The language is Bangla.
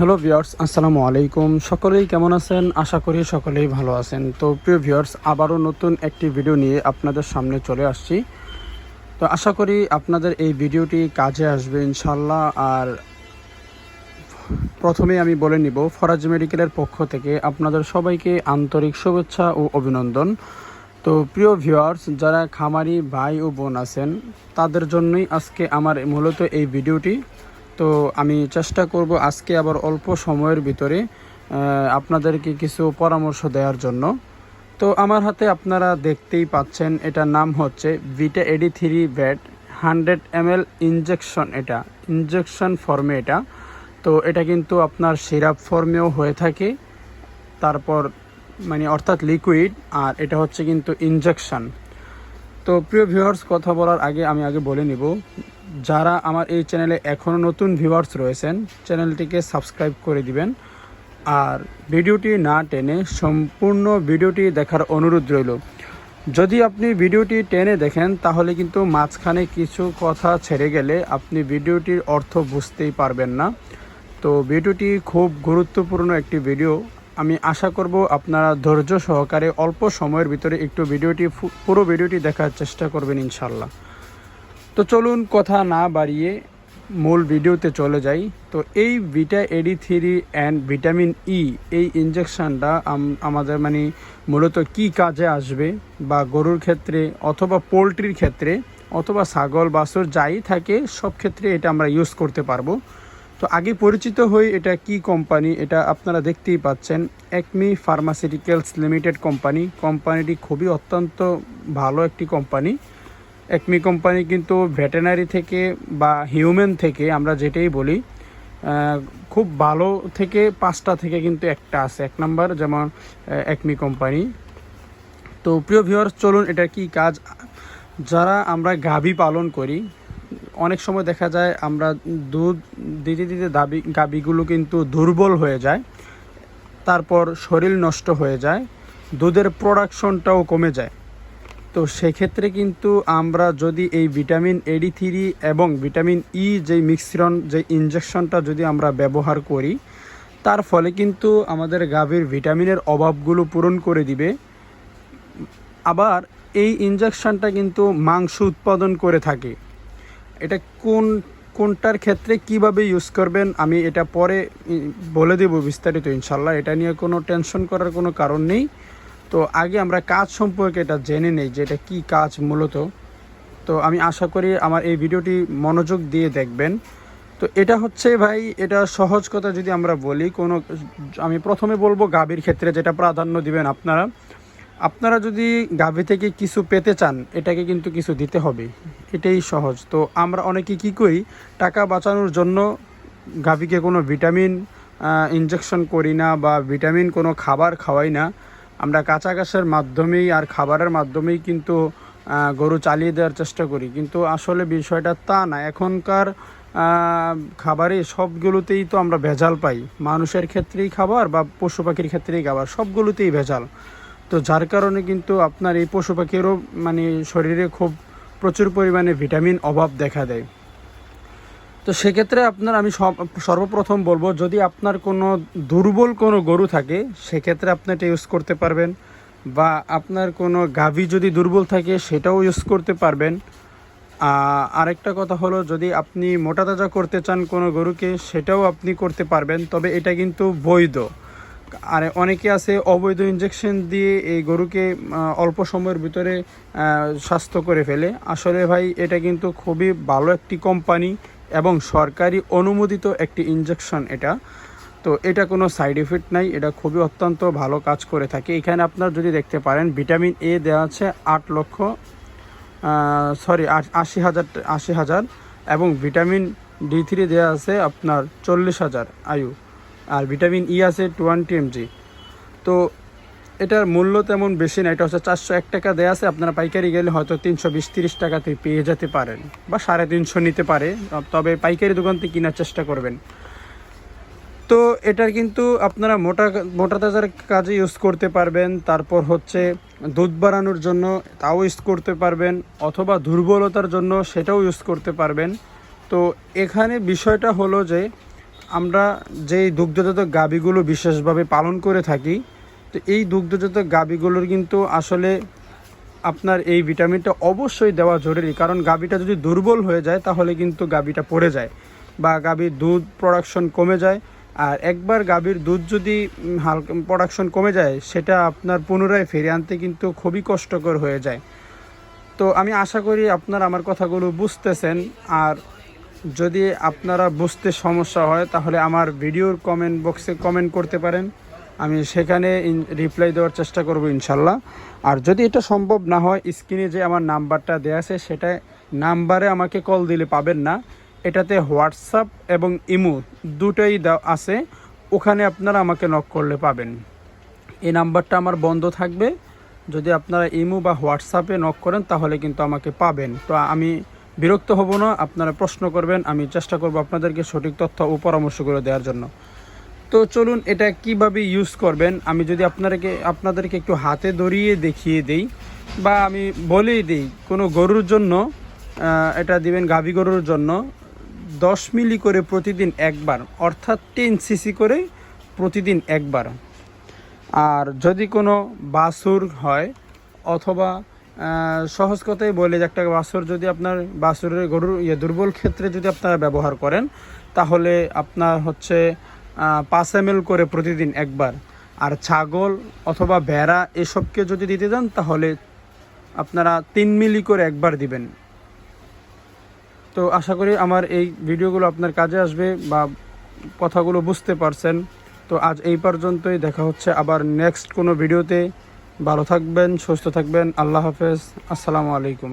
হ্যালো ভিউয়ার্স, আসসালামু আলাইকুম। সকলেই কেমন আছেন? আশা করি সকলেই ভালো আছেন। তো প্রিয় ভিউয়ার্স, আবারও নতুন একটি ভিডিও নিয়ে আপনাদের সামনে চলে আসছি। তো আশা করি আপনাদের এই ভিডিওটি কাজে আসবে ইনশাল্লাহ আর প্রথমে আমি বলে নিব, ফরাজ মেডিকেলের পক্ষ থেকে আপনাদের সবাইকে আন্তরিক শুভেচ্ছা ও অভিনন্দন। তো প্রিয় ভিউয়ার্স, যারা খামারি ভাই ও বোন আছেন, তাদের জন্যই আজকে আমার মূলত এই ভিডিওটি। তো আমি চেষ্টা করব আজকে আবার অল্প সময়ের ভিতরে আপনাদেরকে কিছু পরামর্শ দেওয়ার জন্য। তো আমার হাতে আপনারা দেখতেই পাচ্ছেন, এটার নাম হচ্ছে ভিটা এডি থ্রি ব্যাট হান্ড্রেড এম এল ইনজেকশন এটা ইনজেকশন ফর্মে এটা। তো এটা কিন্তু আপনার সিরাপ ফর্মেও হয়ে থাকে, তারপর মানে অর্থাৎ লিকুইড আর এটা হচ্ছে কিন্তু ইনজেকশন তো প্রিয় ভিউয়ার্স কথা বলার আগে আমি আগে বলে নিব, যারা আমার এই চ্যানেলে এখনও নতুন ভিউয়ার্স রয়েছেন চ্যানেলটিকে সাবস্ক্রাইব করে দিবেন। আর ভিডিওটি না টেনে সম্পূর্ণ ভিডিওটি দেখার অনুরোধ রইল। যদি আপনি ভিডিওটি টেনে দেখেন, তাহলে কিন্তু মাঝখানে কিছু কথা ছেড়ে গেলে আপনি ভিডিওটির অর্থ বুঝতেই পারবেন না। তো ভিডিওটি খুব গুরুত্বপূর্ণ একটি ভিডিও আমি আশা করব আপনারা ধৈর্য সহকারে অল্প সময়ের ভিতরে একটু ভিডিওটি পুরো ভিডিওটি দেখার চেষ্টা করবেন ইনশাল্লাহ তো চলুন কথা না বাড়িয়ে মূল ভিডিওতে চলে যাই। তো এই Vita AD three and vitamin E এই ইঞ্জেকশনটা আমাদের মানে মূলত কি কাজে আসবে বা গরুর ক্ষেত্রে অথবা পোলট্রির ক্ষেত্রে অথবা ছাগল, বাছুর যাই থাকে, সব ক্ষেত্রে এটা আমরা ইউজ করতে পারব। তো আগে পরিচিত হই, এটা কি কোম্পানি? এটা আপনারা দেখতেই পাচ্ছেন। Acme pharmaceuticals limited company. কোম্পানিটি খুবই অত্যন্ত ভালো একটি কোম্পানি। একমি কোম্পানি কিন্তু ভেটেনারি থেকে বা হিউম্যান থেকে আমরা যেটাই বলি খুব ভালো থেকে পাঁচটা থেকে কিন্তু একটা আছে। এক নাম্বার যেমন একমি কোম্পানি। তো প্রিয় ভিউয়ার্স, চলুন এটা কি কাজ? যারা আমরা গাভী পালন করি অনেক সময় দেখা যায় আমরা দুধ দিতে দিতে দাবি গাভীগুলো কিন্তু দুর্বল হয়ে যায়, তারপর শরীর নষ্ট হয়ে যায়, দুধের প্রোডাকশনটাও কমে যায়। তো সেক্ষেত্রে কিন্তু আমরা যদি এই ভিটামিন এডি থ্রি এবং ভিটামিন ই যে মিশ্রণ, যে ইঞ্জেকশনটা যদি আমরা ব্যবহার করি, তার ফলে কিন্তু আমাদের গাভীর ভিটামিনের অভাবগুলো পূরণ করে দিবে। আবার এই ইনজেকশনটা কিন্তু মাংস উৎপাদন করে থাকে। এটা কোন, কোনটার ক্ষেত্রে কীভাবে ইউজ করবেন, আমি এটা পরে বলে দেব বিস্তারিত, ইনশাল্লাহ। এটা নিয়ে কোনো টেনশন করার কোনো কারণ নেই। তো আগে আমরা কাজ সম্পর্কে এটা জেনে নেই যে এটা কী কাজ মূলত। তো আমি আশা করি আমার এই ভিডিওটি মনোযোগ দিয়ে দেখবেন। তো এটা হচ্ছে ভাই, এটা সহজ কথা যদি আমরা বলি, কোনো, আমি প্রথমে বলব গাভীর ক্ষেত্রে যেটা প্রাধান্য দিবেন আপনারা। আপনারা যদি গাভী থেকে কিছু পেতে চান, এটাকে কিন্তু কিছু দিতে হবে। এটাই সহজ। তো আমরা অনেকে কি করি, টাকা বাঁচানোর জন্য গাভীকে কোনো ভিটামিন ইনজেকশন করি না বা ভিটামিন কোনো খাবার খাওয়াই না। আমরা কাঁচা ঘাসের মাধ্যমেই আর খাবারের মাধ্যমেই কিন্তু গরু চালিয়ে দেওয়ার চেষ্টা করি। কিন্তু আসলে বিষয়টা তা না। এখনকার খাবারে সবগুলোতেই তো আমরা ভেজাল পাই। মানুষের ক্ষেত্রেই খাবার বা পশু পাখির ক্ষেত্রেই খাবার, সবগুলোতেই ভেজাল। তো যার কারণে কিন্তু আপনার এই পশু পাখিরও মানে শরীরে খুব প্রচুর পরিমাণে ভিটামিন অভাব দেখা দেয়। তো সেক্ষেত্রে আপনার আমি সর্বপ্রথম বলব, যদি আপনার কোনো দুর্বল কোনো গরু থাকে, সেক্ষেত্রে আপনি এটা ইউজ করতে পারবেন। বা আপনার কোনো গাভী যদি দুর্বল থাকে, সেটাও ইউজ করতে পারবেন। আরেকটা কথা হলো, যদি আপনি মোটা তাজা করতে চান কোনো গরুকে, সেটাও আপনি করতে পারবেন। তবে এটা কিন্তু বৈধ। আর অনেকে আছে অবৈধ ইঞ্জেকশন দিয়ে এই গরুকে অল্প সময়ের ভিতরে স্বাস্থ্য করে ফেলে। আসলে ভাই, এটা কিন্তু খুবই ভালো একটি কোম্পানি এবং সরকারি অনুমোদিত একটি ইঞ্জেকশন এটা। তো এটা কোনো সাইড এফেক্ট নাই, এটা খুবই অত্যন্ত ভালো কাজ করে থাকে। এখানে আপনার যদি দেখতে পারেন ভিটামিন এ দেওয়া আছে আট লক্ষ সরি আশি হাজার আশি হাজার এবং ভিটামিন ডি থ্রি দেওয়া আছে আপনার চল্লিশ হাজার আয়ু। আর ভিটামিন ই আছে টোয়েন্টি এমজি তো এটার মূল্য তেমন বেশি না, এটা হচ্ছে চারশো এক টাকা দেওয়া আছে, আপনারা পাইকারি গেলে হয়তো তিনশো বিশ তিরিশ টাকাতে পেয়ে যেতে পারেন, বা সাড়ে তিনশো নিতে পারে, তবে পাইকারি দোকান থেকে কেনার চেষ্টা করবেন। তো এটার কিন্তু আপনারা মোটা মোটা তাজার কাজে ইউজ করতে পারবেন, তারপর হচ্ছে দুধ বাড়ানোর জন্য তাও ইউজ করতে পারবেন, অথবা দুর্বলতার জন্য সেটাও ইউজ করতে পারবেন। তো এখানে বিষয়টা হলো যে আমরা যেই দুগ্ধজাত গাবিগুলো বিশেষভাবে পালন করে থাকি, তো এই দুগ্ধজাত গাবিগুলোর কিন্তু আসলে আপনার এই ভিটামিনটা অবশ্যই দেওয়া জরুরি। কারণ গাবিটা যদি দুর্বল হয়ে যায়, তাহলে কিন্তু গাবিটা পড়ে যায় বা গাবির দুধ প্রোডাকশন কমে যায়। আর একবার গাভীর দুধ যদি হালকা প্রোডাকশন কমে যায়, সেটা আপনার পুনরায় ফিরে আনতে কিন্তু খুবই কষ্টকর হয়ে যায়। তো আমি আশা করি আপনারা আমার কথাগুলো বুঝতেছেন। আর যদি আপনারা বুঝতে সমস্যা হয়, তাহলে আমার ভিডিওর কমেন্ট বক্সে কমেন্ট করতে পারেন। আমি সেখানে রিপ্লাই দেওয়ার চেষ্টা করব ইনশাল্লাহ। আর যদি এটা সম্ভব না হয় স্ক্রিনে যে আমার নাম্বারটা দেওয়া আছে সেটা নাম্বারে আমাকে কল দিলে পাবেন না। এটাতে হোয়াটসঅ্যাপ এবং ইমো দুটোই আছে। ওখানে আপনারা আমাকে নক করলে পাবেন। এই নাম্বারটা আমার বন্ধ থাকবে। যদি আপনারা ইমো বা হোয়াটসঅ্যাপে নক করেন, তাহলে কিন্তু আমাকে পাবেন। তো আমি বিরক্ত হব না, আপনারা প্রশ্ন করবেন, আমি চেষ্টা করব আপনাদেরকে সঠিক তথ্য ও পরামর্শ করে দেওয়ার জন্য। তো চলুন, এটা কীভাবে ইউজ করবেন? আমি যদি আপনাদেরকে আপনাদেরকে একটু হাতে ধরিয়ে দেখিয়ে দেই, বা আমি বলেই দিই, কোনো গরুর জন্য এটা দিবেন গাভী গরুর জন্য, দশ মিলি করে প্রতিদিন একবার, অর্থাৎ টেন সিসি করে প্রতিদিন একবার। আর যদি কোনো বাছুর হয়, অথবা সহজ কথাই বলে যে একটা বাছুর যদি আপনার বাছুরের গরুর ইয়ে দুর্বল ক্ষেত্রে যদি আপনারা ব্যবহার করেন, তাহলে আপনার হচ্ছে পাঁচ এম করে প্রতিদিন একবার। আর ছাগল অথবা ভেড়া এসবকে যদি দিতে যান তাহলে আপনারা তিন মিলি করে একবার দিবেন। তো আশা করি আমার এই ভিডিওগুলো আপনার কাজে আসবে বা কথাগুলো বুঝতে পারছেন। তো আজ এই পর্যন্তই, দেখা হচ্ছে আবার নেক্সট কোনো ভিডিওতে। ভালো থাকবেন সুস্থ থাকবেন। আল্লাহ হাফেজ। আসসালামু আলাইকুম।